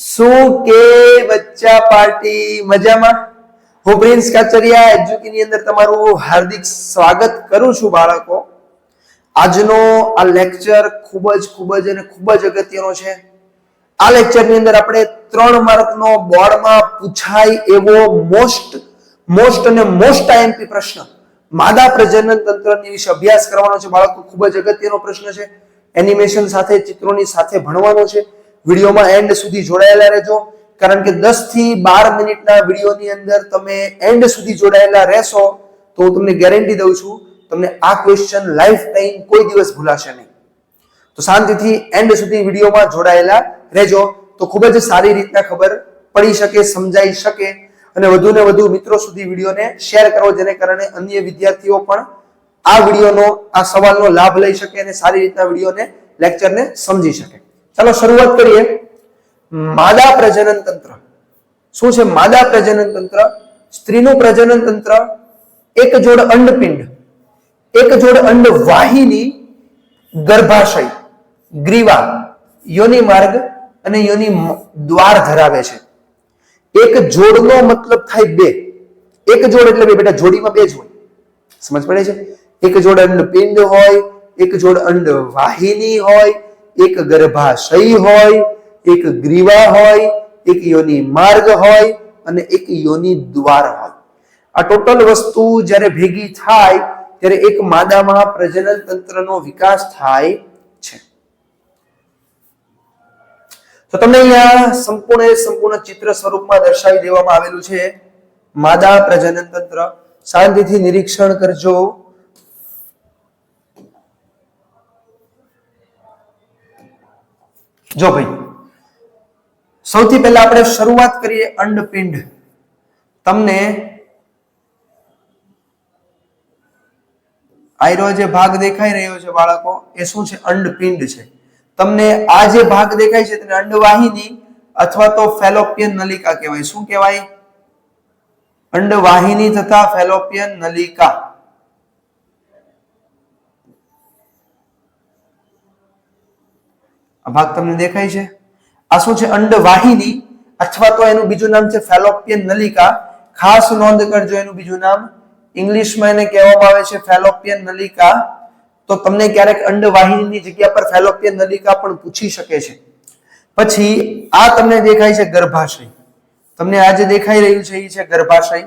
શું કે બચ્ચા પાર્ટી? મજામાં? હું પ્રિન્સ કાચરિયા એજ્યુકી ની અંદર તમારું હાર્દિક સ્વાગત કરું છું બાળકો. આજનો આ લેક્ચર ખૂબ જ ખૂબ જ અને ખૂબ જ અગત્યનો છે. આ લેક્ચરની અંદર આપણે ત્રણ માર્કનો બોર્ડમાં પૂછાય એવો મોસ્ટ મોસ્ટ અને મોસ્ટ આઈએમપી પ્રશ્ન. માદા પ્રજનન તંત્રની વિશે અભ્યાસ કરવાનો છે બાળકો. ખૂબ જ અગત્યનો પ્રશ્ન છે. એનિમેશન સાથે, ચિત્રોની સાથે ભણવાનો છે. વિડીયોમાં એન્ડ સુધી જોડાયેલા રહેજો. કારણ કે દસથી બાર મિનિટના વિડીયોની અંદર તમે એન્ડ સુધી જોડાયેલા રહેશો તો હું તમને ગેરંટી દઉં છું, તમને આ ક્વેશ્ચન લાઈફ ટાઈમ કોઈ દિવસ ભૂલાશે નહીં. તો શાંતિથી એન્ડ સુધી વિડીયોમાં જોડાયેલા રહેજો. તો ખૂબ જ સારી રીતના ખબર પડી શકે, સમજાઈ શકે. અને વધુ ને વધુ મિત્રો સુધી વિડીયોને શેર કરો, જેને કારણે અન્ય વિદ્યાર્થીઓ પણ આ વિડીયોનો, આ સવાલનો લાભ લઈ શકે અને સારી રીતના વિડીયોને લેક્ચરને સમજી શકે. ચાલો શરૂઆત કરીએ. માદા પ્રજનન તંત્ર. શું છે માદા પ્રજનન તંત્ર? સ્ત્રીનું પ્રજનન તંત્ર, એક જોડ અંડપિંડ, એક જોડ અંડ વાહિની ગર્ભાશય, ગ્રીવા, યોની માર્ગ અને યોની દ્વાર ધરાવે છે. એક જોડનો મતલબ થાય બે. એક જોડ એટલે બે, બેટા જોડીમાં બે જ હોય. સમજ પડે છે? એક જોડ અંડ પિંડ હોય, એક જોડ અંડ વાહિની હોય એક ગર્ભાશય હોય, એક ગ્રીવા હોય, એક યોની માર્ગ હોય અને એક યોની દ્વાર હોય. આ ટોટલ વસ્તુ જ્યારે ભેગી થાય, ત્યારે એક માદામાં પ્રજનન તંત્રનો વિકાસ થાય છે. તો તમને અહીંયા સંપૂર્ણ સંપૂર્ણ ચિત્ર સ્વરૂપમાં દર્શાવી દેવામાં આવેલું છે. માદા પ્રજનન તંત્ર. શાંતિથી નિરીક્ષણ કરજો. જો ભાઈ, સૌથી પહેલા આપણે શરૂઆત કરીએ અંડપિંડ. તમને આયરો જે ભાગ દેખાઈ રહ્યો છે બાળકો, એ શું છે? અંડપિંડ છે. તમને આ જે ભાગ દેખાય છે તેને અંડવાહિની અથવા તો ફેલોપિયન નલિકા કહેવાય. શું કહેવાય? અંડવાહિની તથા ફેલોપિયન નલિકા. આ ભાગ તમને દેખાય છે. આ શું છે? અંડવાહિની અથવા તો એનું બીજું નામ છે ફેલોપિયન નલિકા. ખાસ નોંધ કરજો એનું બીજું નામ. ઇંગ્લિશમાં એને કહેવામાં આવે છે ફેલોપિયન નલિકા. તો તમને ક્યારેક અંડવાહિનીની જગ્યા પર ફેલોપિયન નલિકા પણ પૂછી શકે છે. પછી આ તમને દેખાય છે ગર્ભાશય. તમને આ જે દેખાઈ રહ્યું છે, એ છે ગર્ભાશય.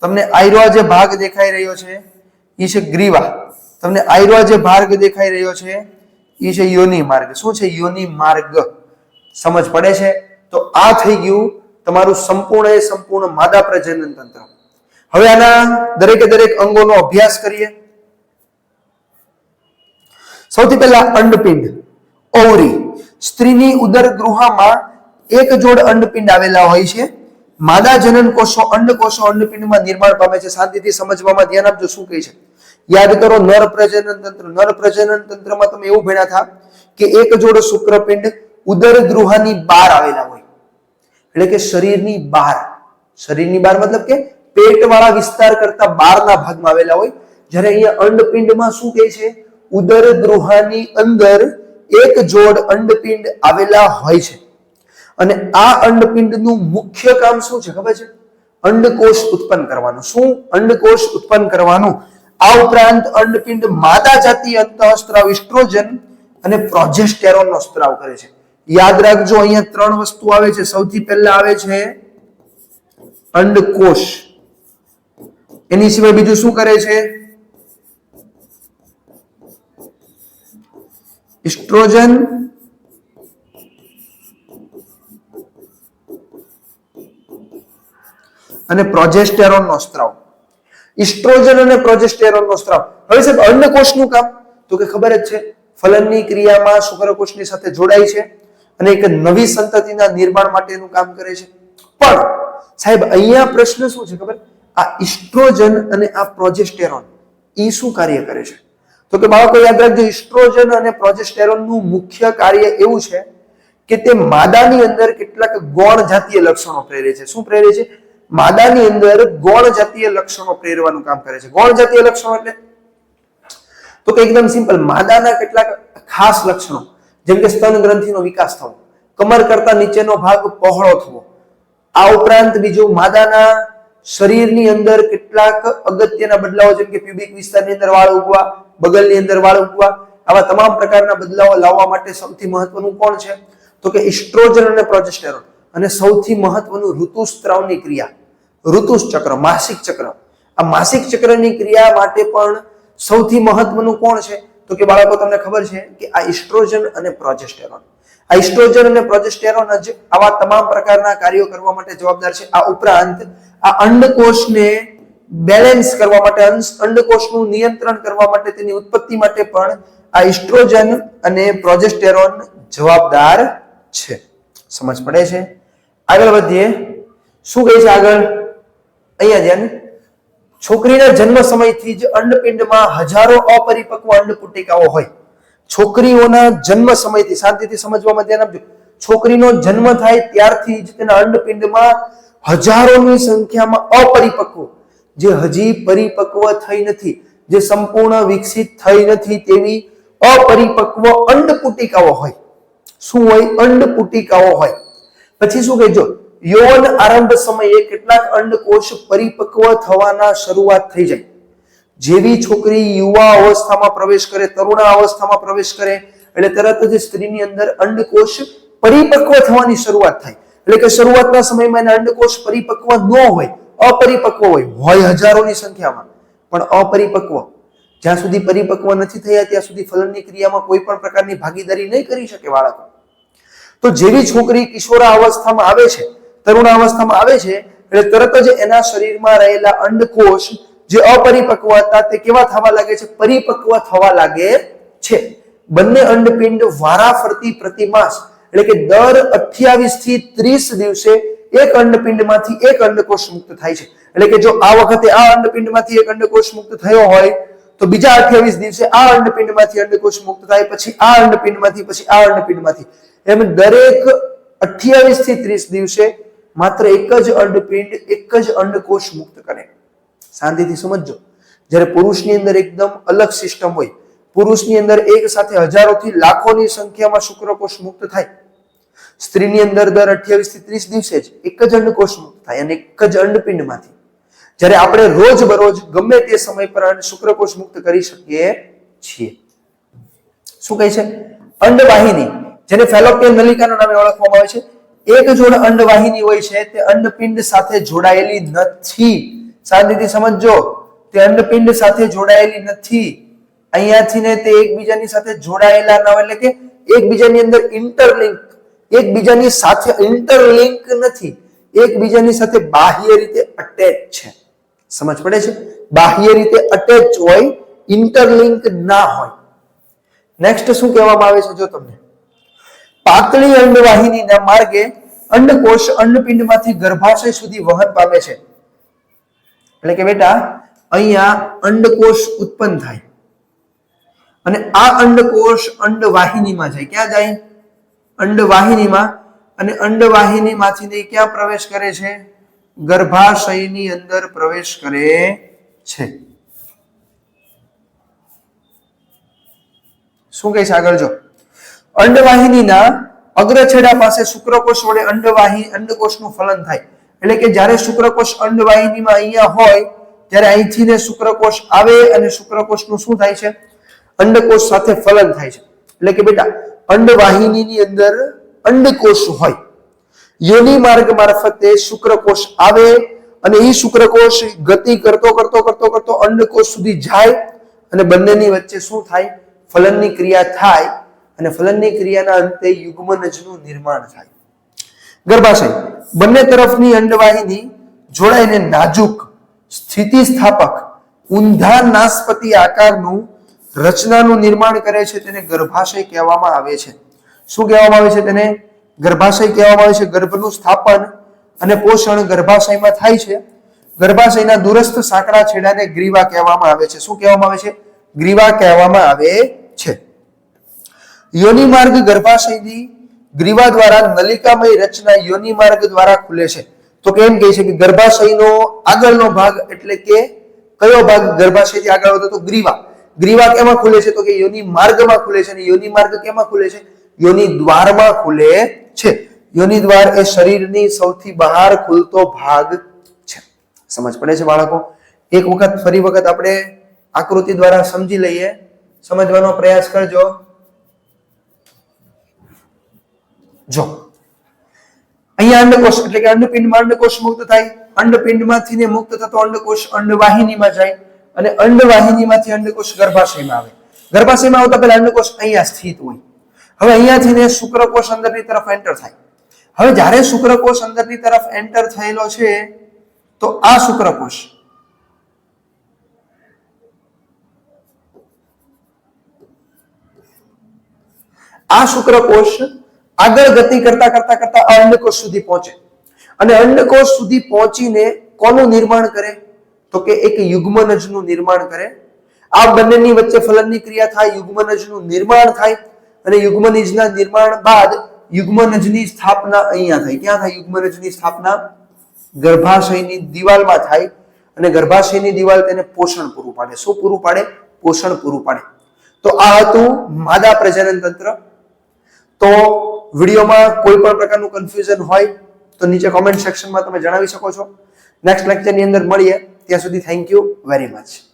તમને આયરો જે ભાગ દેખાઈ રહ્યો છે, એ છે ગ્રીવા. તમને આયરો જે ભાગ દેખાઈ રહ્યો છે એ છે યોની માર્ગ. શું છે યોની માર્ગ? સમજ પડે છે? તો આ થઈ ગયું તમારું સંપૂર્ણ એ સંપૂર્ણ માદા પ્રજનન તંત્ર. હવે આના દરેકે દરેક અંગોનો અભ્યાસ કરીએ. સૌથી પહેલા અંડપિંડ. ઓવરી સ્ત્રીની ઉદર ગૃહમાં એક જોડ અંડપિંડ આવેલા હોય છે. માદા જનન કોષો, અંડકોષો અંડપિંડમાં નિર્માણ પામે છે. શાંતિથી સમજવામાં ધ્યાન આપજો શું કહે છે. યાદ કરો, નર પ્રજનન તંત્ર, નર પ્રજનન તંત્રમાં તમે એવું ભણ્યા હતા કે એક જોડ શુક્રપિંડ ઉદર ગૃહની બહાર આવેલા હોય. એટલે કે શરીરની બહાર. શરીરની બહાર મતલબ કે પેટવાળા વિસ્તાર કરતા બહારના ભાગમાં આવેલા હોય. જ્યારે અહીંયા અંડપિંડમાં શું કહે છે? ઉદર ગૃહની અંદર એક જોડ અંડપિંડ આવેલા હોય છે. અને આ અંડપિંડનું મુખ્ય કામ શું છે ખબર છે? અંડકોષ ઉત્પન્ન કરવાનું. શું અંડકોષ ઉત્પન્ન કરવાનું? આ ઉપરાંત અંડપિંડ માદા જાતિ અંતઃસ્ત્રાવ ઇસ્ટ્રોજન અને પ્રોજેસ્ટેરોનનો સ્ત્રાવ કરે છે. યાદ રાખજો, અહીંયા ત્રણ વસ્તુ આવે છે. સૌથી પહેલા આવે છે અંડકોષ એની સિવાય બીજું શું કરે છે? ઇસ્ટ્રોજન અને પ્રોજેસ્ટેરોનનો સ્ત્રાવ. ઇસ્ટ્રોજન અને પ્રોજેસ્ટેરોનનો સ્ત્રાવ. હવે સાહેબ અંડકોષનું કામ? તો કે ખબર જ છે, ફલનની ક્રિયામાં શુક્રકોષની સાથે જોડાય છે અને એક નવી સંતતિના નિર્માણ માટેનું કામ કરે છે. પણ, સાહેબ, અહીંયા પ્રશ્ન શું છે ખબર? આ ઇસ્ટ્રોજન અને આ પ્રોજેસ્ટેરોન એ શું કાર્ય કરે છે? તો કે બાળકો યાદ રાખજો, ઇસ્ટ્રોજન અને પ્રોજેસ્ટેરોનનું મુખ્ય કાર્ય એવું છે કે તે માદાની અંદર કેટલાક ગૌણ જાતીય લક્ષણો પ્રેરે છે. શું પ્રેરે છે? માદાની અંદર ગૌણ જાતીય લક્ષણો પ્રેરવાનું કામ કરે છે. ગૌણ જાતીય લક્ષણો એટલે? તો કે એકદમ સિમ્પલ માદાના કેટલાક ખાસ લક્ષણો. જેમ કે સ્તન ગ્રંથિનો વિકાસ થવો, કમર કરતા નીચેનો ભાગ પહોળો થવો. આ ઉપરાંત બીજું, માદાના શરીરની અંદર કેટલાક અગત્યના બદલાવો જેમ કે પ્યુબિક વિસ્તારની અંદર વાળ ઉગવા, બગલની અંદર વાળ ઉગવા, આવા તમામ પ્રકારના બદલાવો લાવવા માટે સૌથી મહત્વનું કોણ છે? તો કે ઇસ્ટ્રોજન અને પ્રોજેસ્ટેરોન. અને સૌથી મહત્વનું ઋતુસ્ત્રાવની ક્રિયા. ઋતુચક્ર માસિક ચક્ર. આ માસિક ચક્રની ક્રિયા માટે પણ સૌથી મહત્વનું કોણ છે? તો કે બાળકો, તમને ખબર છે કે આ ઇસ્ટ્રોજન અને પ્રોજેસ્ટેરોન. આ ઇસ્ટ્રોજન અને પ્રોજેસ્ટેરોન જ આવા તમામ પ્રકારના કાર્યો કરવા માટે જવાબદાર છે. આ ઉપરાંત આ અંડકોષને બેલેન્સ કરવા માટે અંડકોષનું નિયંત્રણ કરવા માટે, તેની ઉત્પત્તિ માટે પણ આ ઇસ્ટ્રોજન અને પ્રોજેસ્ટેરોન જવાબદાર છે. સમજ પડે છે? આગળ વધીએ. શું કહે છે આગળ? અહીંયા ધ્યાન છોકરીના જન્મ સમયથી જ અંડપિંડમાં હજારો અપરિપક્વ અંડપુટિકાઓ હોય. છોકરીઓના જન્મ સમયથી, શાંતિથી સમજવામાં ધ્યાન આપજો. છોકરીનો જન્મ થાય ત્યારથી જ તેના અંડપિંડમાં હજારોની સંખ્યામાં અપરિપક્વ, જે હજી પરિપક્વ થઈ નથી, જે સંપૂર્ણ વિકસિત થઈ નથી તેવી અપરિપક્વ અંડપુટિકાઓ હોય. શું હોય? અંડપુટિકાઓ હોય. પછી શું કહેજો? યૌવન આરંભ સમયે કેટલાક અંડકોષ પરિપક્વ થવાના શરૂઆત થઈ જાય. જેવી છોકરી યુવા અવસ્થામાં પ્રવેશ કરે, તરુણા અવસ્થામાં પ્રવેશ કરે, એટલે તરત જ સ્ત્રીની અંદર અંડકોષ પરિપક્વ થવાની શરૂઆત થાય. એટલે કે શરૂઆતના સમયમાં એના અંડકોષ પરિપક્વ ન હોય, અપરિપક્વ હોય. હોય હજારોની સંખ્યામાં, પણ અપરિપક્વ. જ્યાં સુધી પરિપક્વ નથી થયા, ત્યાં સુધી ફલનની ક્રિયામાં કોઈ પણ પ્રકારની ભાગીદારી નહીં કરી શકે બાળકો. તો જેવી છોકરી કિશોરા અવસ્થામાં આવે છે તરુણ અવસ્થામાં આવે છે એટલે તરત જ એના શરીરમાં રહેલા અંડકોષ જે અપરિપક્વ હતા તે કેવા થવા લાગે છે? પરિપક્વ થવા લાગે છે. બંને અંડપિંડ વારા ફરતી પ્રતિમાસ એટલે કે દર 28 થી 30 દિવસે એક અંડપિંડમાંથી એક અંડકોષ મુક્ત થાય છે. એટલે કે જો આ વખતે આ અંડપિંડમાંથી એક અંડકોષ મુક્ત થયો હોય, તો બીજા 28 દિવસે આ અંડપિંડમાંથી અંડકોષ મુક્ત થાય, પછી આ અંડપિંડમાંથી, પછી આ અંડપિંડમાંથી. એમ દરેક 28 થી 30 દિવસે માત્ર એક જ અંડપિંડ, એક જ અંડકોષ મુક્ત કરે. શાંતિથી સમજજો. જ્યારે પુરુષની અંદર એકદમ અલગ સિસ્ટમ હોય, પુરુષની અંદર એક સાથે હજારોથી લાખોની સંખ્યામાં શુક્રકોષ મુક્ત થાય. સ્ત્રીની અંદર દર 28 થી 30 દિવસે જ એક જ અંડકોષ મુક્ત થાય અને એક જ અંડપિંડમાંથી. જ્યારે આપણે રોજ બરોજ ગમે તે સમય પર શુક્રકોષ મુક્ત કરી શકીએ છીએ. શું કહે છે? અંડવાહિની, જેને ફેલોપિયન નલિકાના નામે ઓળખવામાં આવે છે એક જોડ અંડવાહિની હોય છે, તે અંડપિંડ સાથે જોડાયેલી નથી. શાંતિથી સમજજો, તે અંડપિંડ સાથે જોડાયેલી નથી. અહીંયાથી ને તે એકબીજાની સાથે જોડાયેલા ન એટલે કે એકબીજાની અંદર ઇન્ટરલિંક એકબીજાની સાથે ઇન્ટરલિંક નથી. એકબીજાની સાથે બાહ્ય રીતે અટેચ છે. સમજ પડે છે? બાહ્ય રીતે અટેચ હોય ઇન્ટરલિંક ના હોય. નેક્સ્ટ શું કહેવામાં આવે છે જો તમને? પાતળી અંડવાહિનીના માર્ગે અંડકોષ અંડપિંડમાંથી ગર્ભાશય સુધી વહન પામે છે. એટલે કે બેટા, અહીંયા અંડકોષ ઉત્પન્ન થાય. અને આ અંડકોષ અંડવાહિનીમાં જાય. ક્યાં જાય? અંડવાહિનીમાં. અને અંડવાહિનીમાંથી ક્યાં પ્રવેશ કરે છે? ગર્ભાશયની અંદર પ્રવેશ કરે છે. શું કહે છે આગળ જો? અંડવાહિનીના અગ્રછેડા પાસે શુક્રકોષ વડે અંડવાહી અંડકોષનું ફલન થાય. એટલે કે જ્યારે શુક્રકોષ અંડવાહિનીમાં અહીંયા હોય, ત્યારે અહીંથી ને શુક્રકોષ આવે અને શુક્રકોષનું શું થાય છે? અંડકોષ સાથે ફલન થાય છે. એટલે કે બેટા, અંડવાહિનીની અંદર અંડકોષ હોય. યોનિ માર્ગ મારફતે શુક્રકોષ આવે અને એ શુક્રકોષ ગતિ કરતો કરતો કરતો કરતો અંડકોષ સુધી જાય અને બંનેની વચ્ચે શું થાય? ફલનની ક્રિયા થાય અને ફલનની ક્રિયાના અંતે યુગ્મનજનું નિર્માણ થાય. ગર્ભાશય, બંને તરફની અંડવાહિની જોડાઈને નાજુક, સ્થિતિસ્થાપક ઊંધા નાસ્પતિ આકારનું રચનાનું નિર્માણ કરે છે તેને ગર્ભાશય કહેવામાં આવે છે. શું કહેવામાં આવે છે તેને? ગર્ભાશય કહેવામાં આવે છે ગર્ભનું સ્થાપન અને પોષણ ગર્ભાશયમાં થાય છે. ગર્ભાશયના દૂરસ્થ સાંકડા છેડાને ગ્રીવા કહેવામાં આવે છે. શું કહેવામાં આવે છે? ગ્રીવા કહેવામાં આવે છે. યોનિ માર્ગ ગર્ભાશયની ગ્રીવા દ્વારા નલિકામય રચના યોનિ માર્ગ દ્વારા ખુલે છે. તો કેમ કહે છે કે ગર્ભાશયનો આગળનો ભાગ એટલે કે કયો ભાગ ગર્ભાશયથી આગળ વધે તો ગ્રીવા. ગ્રીવા કેમાં ખુલે છે તો કે યોનિ માર્ગમાં ખુલે છે અને યોનિ માર્ગ કેમાં ખુલે છે? યોનિ દ્વારમાં ખુલે છે. યોનિ દ્વાર એ શરીરની સૌથી બહાર ખુલતો ભાગ છે. સમજ પડે છે બાળકો? એક વખત, ફરી વખત આપણે આકૃતિ દ્વારા સમજી લઈએ. સમજવાનો પ્રયાસ કરજો. જો. અહીંયા અંડકોષ, એટલે કે અંડપિંડમાં અંડકોષ મુક્ત થાય. અંડપિંડમાંથી મુક્ત થતો અંડકોષ અંડવાહિનીમાં જાય અને અંડવાહિનીમાંથી અંડકોષ ગર્ભાશયમાં આવે. ગર્ભાશયમાં આવતા પહેલા અંડકોષ અહીંયા સ્થિત હોય. હવે અહીંયાથી ને શુક્રકોષ અંદરની તરફ એન્ટર થાય. હવે જ્યારે શુક્રકોષ અંદરની તરફ એન્ટર થયેલો છે, તો આ શુક્રકોષ. આ શુક્રકોષ આગળ ગતિ કરતા કરતા કરતા આ અંડકોષ સુધી પહોંચે. અને અંડકોષ સુધી પહોંચીને કોનું નિર્માણ કરે? તો કે એક યુગ્મનજનું નિર્માણ કરે. આ બંનેની વચ્ચે ફલનની ક્રિયા થાય, યુગ્મનજનું નિર્માણ થાય અને યુગ્મનજના નિર્માણ બાદ યુગ્મનજની સ્થાપના અહીંયા થાય. ક્યાં થાય? યુગ્મનજની સ્થાપના ગર્ભાશયની દિવાલમાં થાય અને ગર્ભાશયની દિવાલ તેને પોષણ પૂરું પાડે. શું પૂરું પાડે? પોષણ પૂરું પાડે. તો આ હતું માદા પ્રજનન તંત્ર. તો વિડીયોમાં કોઈ પણ પ્રકારનું કન્ફ્યુઝન હોય, તો નીચે કોમેન્ટ સેક્શનમાં તમે જણાવી શકો છો. નેક્સ્ટ લેક્ચરની અંદર મળીએ. ત્યાં સુધી થેન્ક યુ વેરી મચ